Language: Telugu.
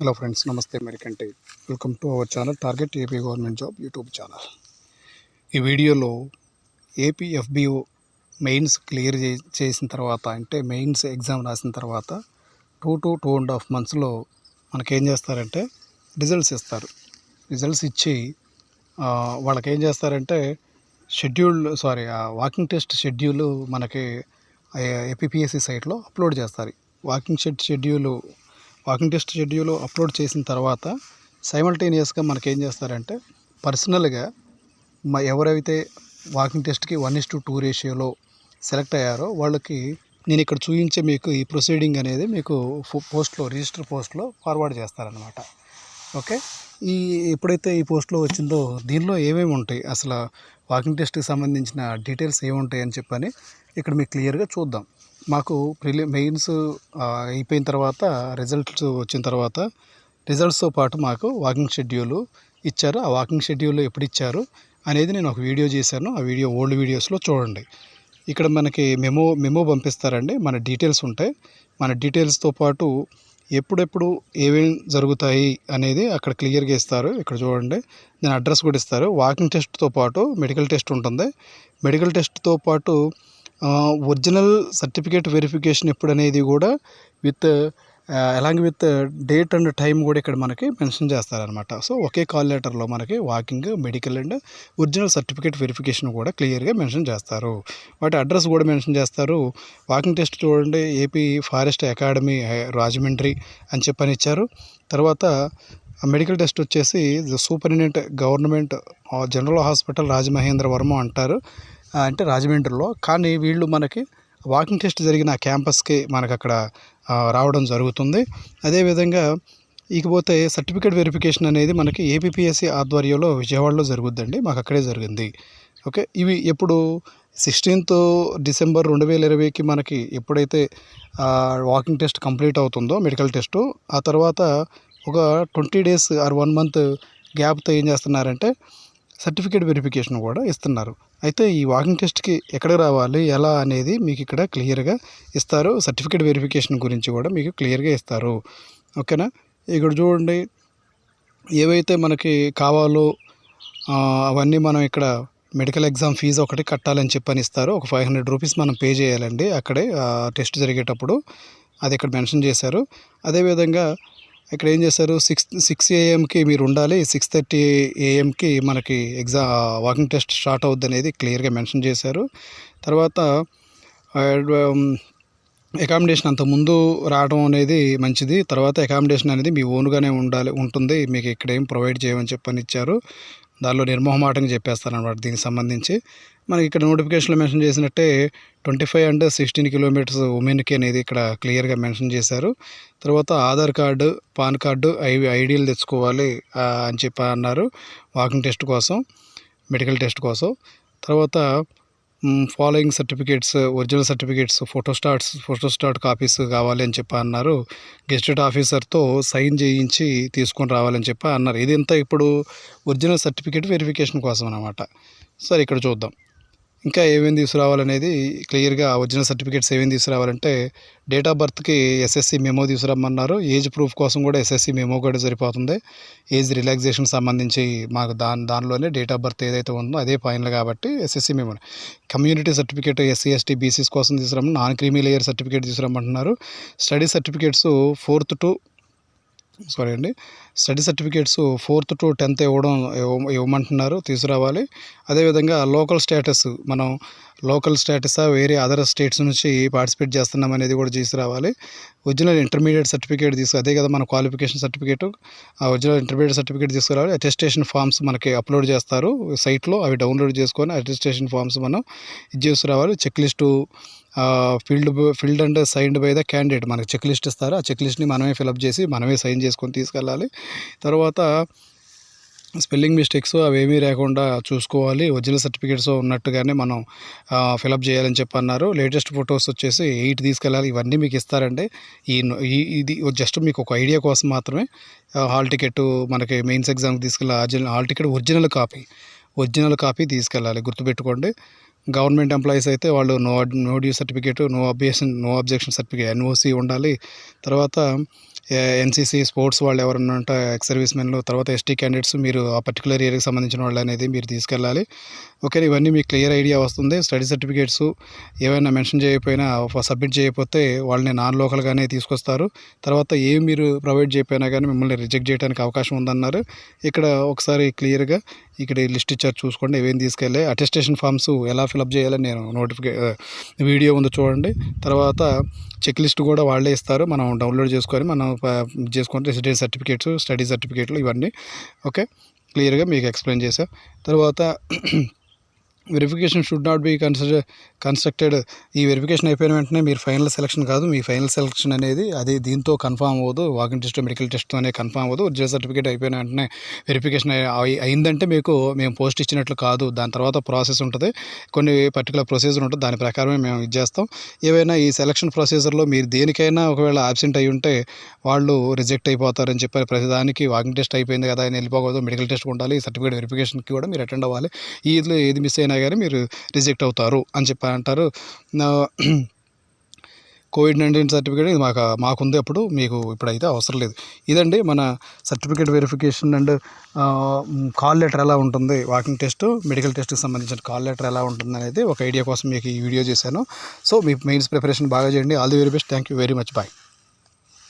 హలో ఫ్రెండ్స్ నమస్తే మెరికంటే. Welcome to our channel target AP government job YouTube channel ఈ వీడియోలో ఏపీ ఎఫ్బిఓ మెయిన్స్ క్లియర్ చే చేసిన తర్వాత అంటే మెయిన్స్ ఎగ్జామ్ రాసిన తర్వాత two to two and half మంత్స్లో మనకేం చేస్తారంటే రిజల్ట్స్ ఇస్తారు. రిజల్ట్స్ ఇచ్చి వాళ్ళకి ఏం చేస్తారంటే schedule sorry walking test schedule మనకి ఏపీపీఎస్సీ సైట్లో అప్లోడ్ చేస్తారు. Walking shed schedule walking test schedule upload చేసిన తర్వాత సైమల్టేనియస్గా మనకి ఏం చేస్తారంటే పర్సనల్గా మా ఎవరైతే వాకింగ్ టెస్ట్కి వన్ ఇస్ టు టూ రేషియోలో సెలెక్ట్ అయ్యారో వాళ్ళకి నేను ఇక్కడ చూపించే మీకు ఈ ప్రొసీడింగ్ అనేది మీకు ఫో- పోస్ట్లో రిజిస్టర్ పోస్ట్లో ఫార్వర్డ్ చేస్తారనమాట ఓకే? ఈ ఎప్పుడైతే ఈ పోస్ట్లో వచ్చిందో దీనిలో ఏమేమి ఉంటాయి? అసలు వాకింగ్ టెస్ట్కి సంబంధించిన డీటెయిల్స్ ఏముంటాయి అని చెప్పని ఇక్కడ మీకు క్లియర్గా చూద్దాం. మాకు ప్రిలి మెయిన్స్ అయిపోయిన తర్వాత రిజల్ట్స్ వచ్చిన తర్వాత రిజల్ట్స్తో పాటు మాకు వాకింగ్ షెడ్యూల్ ఇచ్చారు. ఆ వాకింగ్ షెడ్యూల్ ఎప్పుడు ఇచ్చారు అనేది నేను ఒక వీడియో చేశాను. ఆ వీడియో ఓల్డ్ వీడియోస్లో చూడండి. ఇక్కడ మనకి మెమో మెమో పంపిస్తారండి. మన డీటెయిల్స్ ఉంటాయి. మన డీటెయిల్స్తో పాటు ఎప్పుడెప్పుడు ఏమేమి జరుగుతాయి అనేది అక్కడ క్లియర్గా ఇస్తారు. ఇక్కడ చూడండి. నేను అడ్రస్ కూడా ఇస్తారు. వాకింగ్ టెస్ట్తో పాటు మెడికల్ టెస్ట్ ఉంటుంది. మెడికల్ టెస్ట్తో పాటు ఒరిజినల్ సర్టిఫికేట్ వెరిఫికేషన్ ఎప్పుడు అనేది కూడా with along with date and time కూడా ఇక్కడ మనకి మెన్షన్ చేస్తారనమాట సో ఒకే కాల్ లెటర్లో మనకి walking medical and original certificate verification కూడా క్లియర్గా మెన్షన్ చేస్తారు. వాటి అడ్రస్ కూడా మెన్షన్ చేస్తారు. వాకింగ్ టెస్ట్ చూడండి ఏపీ ఫారెస్ట్ అకాడమీ హై- రాజమండ్రి అని చెప్పని ఇచ్చారు. తర్వాత మెడికల్ టెస్ట్ వచ్చేసి superintendent government general hospital Rajamahendravaram అంటారు. అంటే రాజమండ్రిలో. కానీ వీళ్ళు మనకి వాకింగ్ టెస్ట్ జరిగిన క్యాంపస్కి మనకు అక్కడ రావడం జరుగుతుంది. అదేవిధంగా ఇకపోతే సర్టిఫికేట్ వెరిఫికేషన్ అనేది మనకి ఏపీఎస్సి ఆధ్వర్యంలో విజయవాడలో జరుగుద్దండి. మాకు అక్కడే జరిగింది. ఓకే? ఇవి ఎప్పుడు సిక్స్టీన్త్ డిసెంబర్ రెండు వేల ఇరవైకి మనకి ఎప్పుడైతే వాకింగ్ టెస్ట్ కంప్లీట్ అవుతుందో మెడికల్ టెస్టు ఆ తర్వాత ఒక twenty days or one month గ్యాప్తో ఏం చేస్తున్నారంటే సర్టిఫికేట్ వెరిఫికేషన్ కూడా ఇస్తున్నారు. అయితే ఈ వాకింగ్ టెస్ట్కి ఎక్కడికి రావాలి ఎలా అనేది మీకు ఇక్కడ క్లియర్గా ఇస్తారు. సర్టిఫికేట్ వెరిఫికేషన్ గురించి కూడా మీకు క్లియర్గా ఇస్తారు. ఓకేనా? ఇక్కడ చూడండి ఏవైతే మనకి కావాలో అవన్నీ మనం ఇక్కడ మెడికల్ ఎగ్జామ్ ఫీజు ఒకటి కట్టాలని చెప్పని ఇస్తారు. ఒక ఫైవ్ హండ్రెడ్ రూపీస్ మనం పే చేయాలండి అక్కడే టెస్ట్ జరిగేటప్పుడు. అది ఇక్కడ మెన్షన్ చేశారు. అదేవిధంగా ఇక్కడ ఏం చేశారు సిక్స్ సిక్స్ ఏఎంకి మీరు ఉండాలి. సిక్స్ థర్టీ ఏఎంకి మనకి ఎగ్జామ్ వాకింగ్ టెస్ట్ స్టార్ట్ అవుద్ది అనేది క్లియర్గా మెన్షన్ చేశారు. తర్వాత అకామిడేషన్ అంత ముందు రావడం అనేది మంచిది. తర్వాత అకామిడేషన్ అనేది మీ ఓన్గానే ఉండాలి ఉంటుంది. మీకు ఇక్కడ ఏం ప్రొవైడ్ చేయమని చెప్పని ఇచ్చారు. దానిలో నిర్మోహమాటంగా చెప్పేస్తారనమాట దీనికి సంబంధించి మనకి ఇక్కడ నోటిఫికేషన్లో మెన్షన్ చేసినట్టే twenty five and sixteen kilometres ఉమెన్కి అనేది ఇక్కడ క్లియర్గా మెన్షన్ చేశారు. తర్వాత Aadhaar card PAN card I ఐడీలు తెచ్చుకోవాలి అని చెప్పి అన్నారు. వాకింగ్ టెస్ట్ కోసం మెడికల్ టెస్ట్ కోసం. తర్వాత following certificates original certificates photostats photostat copies కావాలి అని చెప్పి అన్నారు. గెస్టెడ్ ఆఫీసర్తో సైన్ చేయించి తీసుకొని రావాలని చెప్పి అన్నారు. ఇదంతా ఇప్పుడు ఒరిజినల్ సర్టిఫికేట్ వెరిఫికేషన్ కోసం అనమాట సరే ఇక్కడ చూద్దాం. ఇంకా ఏమేమి తీసుకురావాలనేది క్లియర్గా ఒరిజినల్ సర్టిఫికేట్స్ ఏమేమి తీసుకురావాలంటే డేట్ ఆఫ్ బర్త్కి ఎస్ఎస్సి మెమో తీసుకురమ్మన్నారు. ఏజ్ ప్రూఫ్ కోసం కూడా ఎస్ఎస్సి మెమో కూడా సరిపోతుంది. ఏజ్ రిలాక్సేషన్ సంబంధించి మాకు దాని దానిలోనే డేట్ ఆఫ్ బర్త్ ఏదైతే ఉందో అదే ఫైనల్ కాబట్టి SSC memo. Community certificate SC ST BCs కోసం తీసుకురమ్మని non creamy layer certificate తీసుకురమ్మంటున్నారు. Study certificates fourth to sorry అండి. Study certificates fourth to tenth ఇవ్వడం ఇవ్వ- ఇవ్వమంటున్నారు తీసుకురావాలి. అదేవిధంగా లోకల్ స్టేటస్ మనం లోకల్ స్టేటసా వేరే అదర్ స్టేట్స్ నుంచి పార్టిసిపేట్ చేస్తున్నాం అనేది కూడా తీసుకురావాలి. ఒరిజినల్ ఇంటర్మీడియట్ సర్టిఫికేట్ తీసుకు అదే కదా మన క్వాలిఫికేషన్ సర్టిఫికేట్ ఆ ఒరిజినల్ ఇంటర్మీడియట్ సర్టిఫికేట్ తీసుకురావాలి. అటెస్టేషన్ ఫామ్స్ మనకి అప్లోడ్ చేస్తారు. సైట్లో అవి డౌన్లోడ్ చేసుకొని అటెస్టేషన్ ఫామ్స్ మనం ఇది చేసుకురావాలి. Check list field filled and signed by the candidate మనకి చెక్ లిస్ట్ ఇస్తారు. ఆ చెక్ లిస్ట్ని మనమే ఫిలప్ చేసి మనమే సైన్ చేసుకొని తీసుకెళ్ళాలి. తర్వాత స్పెల్లింగ్ మిస్టేక్స్ అవేమీ లేకుండా చూసుకోవాలి. ఒరిజినల్ సర్టిఫికేట్స్ ఉన్నట్టుగానే మనం ఫిలప్ చేయాలని చెప్పి అన్నారు లేటెస్ట్ ఫొటోస్ వచ్చేసి ఎయిట్ తీసుకెళ్ళాలి. ఇవన్నీ మీకు ఇస్తారండి ఈ ఈ- ఇది జస్ట్ మీకు ఒక ఐడియా కోసం మాత్రమే హాల్ టికెట్ మనకి మెయిన్స్ ఎగ్జామ్కి తీసుకెళ్ళాలి hall ticket original copy original copy తీసుకెళ్ళాలి. గుర్తుపెట్టుకోండి. గవర్నమెంట్ ఎంప్లాయీస్ అయితే వాళ్ళు no no due certificate no objection no objection certificate NOC ఉండాలి. తర్వాత ఎన్సీసీ స్పోర్ట్స్ వాళ్ళు ఎవరన్నా ఉంటే ఎక్స్ సర్వీస్ మెన్లు తర్వాత ఎస్టీ క్యాండిడేట్స్ మీరు ఆ పర్టికులర్ ఏరియాకి సంబంధించిన వాళ్ళు అనేది మీరు తీసుకెళ్ళాలి. ఓకే ఇవన్నీ మీకు క్లియర్ ఐడియా వస్తుంది. స్టడీ సర్టిఫికేట్స్ ఏమైనా మెన్షన్ చేయకపోయినా సబ్మిట్ చేయకపోతే వాళ్ళని నాన్ లోకల్గానే తీసుకొస్తారు. తర్వాత ఏం మీరు ప్రొవైడ్ చేయకపోయినా కానీ మిమ్మల్ని రిజెక్ట్ చేయడానికి అవకాశం ఉందన్నారు. ఇక్కడ ఒకసారి క్లియర్గా ఇక్కడ లిస్ట్ ఇచ్చారు చూసుకోండి ఏమేమి తీసుకెళ్ళి అటెస్టేషన్ ఫామ్స్ ఎలా ఫిలప్ చేయాలని నేను నోటిఫికే వీడియో ఉంది చూడండి. తర్వాత చెక్ లిస్ట్ కూడా వాళ్ళే ఇస్తారు. మనం డౌన్లోడ్ చేసుకొని మనం ప- చేసుకొని రెసిడెన్స్ సర్టిఫికేట్స్ స్టడీ సర్టిఫికేట్లు ఇవన్నీ. ఓకే? క్లియర్గా మీకు ఎక్స్ప్లెయిన్ చేశాను తర్వాత verification should not be consider constructed ఈ వెరిఫికేషన్ అయిపోయిన వెంటనే మీరు ఫైనల్ సెలక్షన్ కాదు మీ ఫైనల్ సెలక్షన్ అనేది అది దీంతో కన్ఫామ్ అవ్వదు వాకింగ్ టెస్ట్ మెడికల్ టెస్ట్ అనే కన్ఫామ్ అవ్వదు. ఒరిజినల్ సర్టిఫికేట్ అయిపోయిన వెంటనే వెరిఫికేషన్ అయిందంటే మీకు మేము పోస్ట్ ఇచ్చినట్లు కాదు. దాని తర్వాత ప్రాసెస్ ఉంటుంది. కొన్ని పర్టికులర్ ప్రొసీజర్ ఉంటుంది. దాని ప్రకారమే మేము ఇది చేస్తాం. ఏవైనా ఈ సెలక్షన్ ప్రొసీజర్లో మీరు దేనికైనా ఒకవేళ ఆబ్సెంట్ అయి ఉంటే వాళ్ళు రిజెక్ట్ అయిపోతారని చెప్పారు. ప్రతిదానికి వాకింగ్ టెస్ట్ అయిపోయింది కదా అని వెళ్ళిపోకూడదు. మెడికల్ టెస్ట్ ఉండాలి. సర్టిఫికేట్ వెరిఫికేషన్కి కూడా మీరు అటెండ్ అవ్వాలి. ఈ ఏది మిస్ అయినా కానీ మీరు రిజెక్ట్ అవుతారు అని చెప్పి అంటారు. కోవిడ్ నైన్టీన్ సర్టిఫికేట్ ఇది మాకు మాకుంది అప్పుడు మీకు ఇప్పుడైతే అవసరం లేదు. ఇదండి మన certificate verification and call letter ఎలా ఉంటుంది వాకింగ్ టెస్ట్ మెడికల్ టెస్ట్కి సంబంధించిన కాల్ లెటర్ ఎలా ఉంటుంది అనేది ఒక ఐడియా కోసం మీకు ఈ వీడియో చేశాను. సో మీ మెయిన్స్ ప్రిపరేషన్ బాగా చేయండి. All the very best. Thank you very much. Bye.